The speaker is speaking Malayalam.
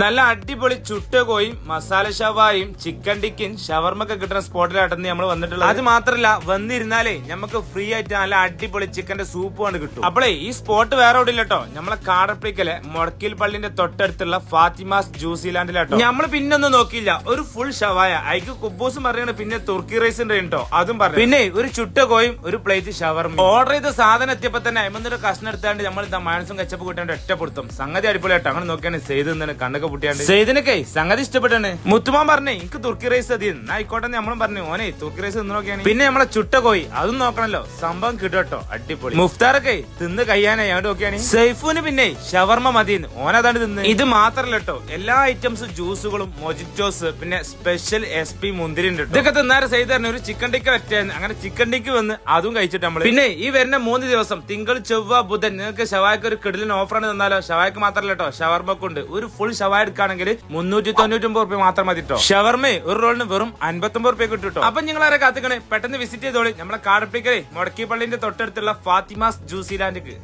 നല്ല അടിപൊളി ചുട്ട കോയും മസാല ഷവായും ചിക്കൻ ടിക്കൻ ഷവർമൊക്കെ കിട്ടുന്ന സ്പോട്ടിലാട്ടെന്ന് നമ്മൾ വന്നിട്ടുള്ളത്. അത് മാത്രല്ല വന്നിരുന്നാലേ നമുക്ക് ഫ്രീ ആയിട്ട് നല്ല അടിപൊളി ചിക്കന്റെ സൂപ്പ് കൊണ്ട് കിട്ടും. അപ്പോഴേ ഈ സ്പോട്ട് വേറെ എവിടെ ഇല്ലട്ടോ നമ്മളെ കാടപ്പിക്കലെ മുടക്കിൽ പള്ളിന്റെ തൊട്ടടുത്തുള്ള ഫാത്തിമാസ് ജ്യൂസിലാൻഡിലാട്ടോ നമ്മൾ പിന്നെ ഒന്നും നോക്കിയില്ല. ഒരു ഫുൾ ഷവായ. അയക്ക് കുബൂസും പറയണ പിന്നെ തുർക്കി റൈസിന്റെ ഉണ്ടോ അതും പറഞ്ഞു പിന്നെ ഒരു ചുട്ട കോയും ഒരു പ്ലേറ്റ് ഷവർമ ഓർഡർ ചെയ്ത സാധനം എത്തിയപ്പോ തന്നെ അമ്മന്നൊരു കഷ്ണം എടുത്താണ്ട് നമ്മൾ ഇതാ മാനസും കച്ചപ്പ് കൂട്ടാണ്ട് ഒറ്റപ്പെടുത്തും സംഗതി അടിപൊളിയാട്ടോ. അങ്ങനെ നോക്കിയാണ് ചെയ്തു നിന്നാണ് കണ്ണൊക്കെ പൊട്ടിയാണ്ട്. സംഗതി ഇഷ്ടപ്പെട്ടാണ്. മുത്തുമാൻ പറഞ്ഞേ എനിക്ക് തുർക്കി റൈസ് അതി ആയിക്കോട്ടെ നമ്മളും പറഞ്ഞു. ഓനെ തുർക്കി റൈസ് തിന്നു നോക്കിയാണ് പിന്നെ നമ്മളെ ചുട്ട കോയി അതും നോക്കണല്ലോ. സംഭവം കിട്ടോ അടിപൊളി. മുഫ്താറൊക്കെ തിന്ന് കഴിയാനായി അവിടെ നോക്കിയാണ്. സൈഫുന് പിന്നെ ഷവർമ മതിന്ന് ഓനതാണ് തിന്ന്. ഇത് മാത്രല്ല കേട്ടോ എല്ലാ ഐറ്റംസ് ജ്യൂസുകളും മൊജിറ്റോസ് പിന്നെ സ്പെഷ്യൽ എസ് പി മുന്തിരി ഉണ്ട്. ഇതൊക്കെ തിന്നാറ് സെയ്ത് തന്നെ ഒരു ചിക്കൻ ടിക്ക വെറ്റായിരുന്നു അങ്ങനെ ചിക്കൻ ടിക്ക് വന്ന് അതും കഴിച്ചിട്ട് നമ്മൾ പിന്നെ ഈ വരുന്ന മൂന്ന് ദിവസം തിങ്കൾ ചൊവ്വ ബുധൻ നിങ്ങൾക്ക് ഷവായ്ക്ക് ഒരു കിടിലിന് ഓഫറാണ് തന്നാലോ? ഷവായ്ക്ക് മാത്രല്ല കേട്ടോ ഷവർമ്മക്കുണ്ട്. ഒരു ഫുൾ ഷവായ എടുക്കുകയാണെങ്കിൽ മുന്നൂറ്റി തൊണ്ണൂറ്റൊമ്പത് റുപ്യ മാത്രം മതി കേട്ടോ ഷവർമ ഒരു റോളിന് വെറും അൻപത്തൊമ്പത് റുപ്യ കിട്ടും കേട്ടോ അപ്പൊ നിങ്ങൾ ആരെ കാത്തിക്കണേ. പെട്ടെന്ന് വിസിറ്റ് ചെയ്തോളി. നമ്മളെ കാടപ്പിക്കലേ മുടക്കി പള്ളിന്റെ തൊട്ടടുത്തുള്ള ഫാത്തിമാസ് ജ്യൂസിലാൻഡിക്ക്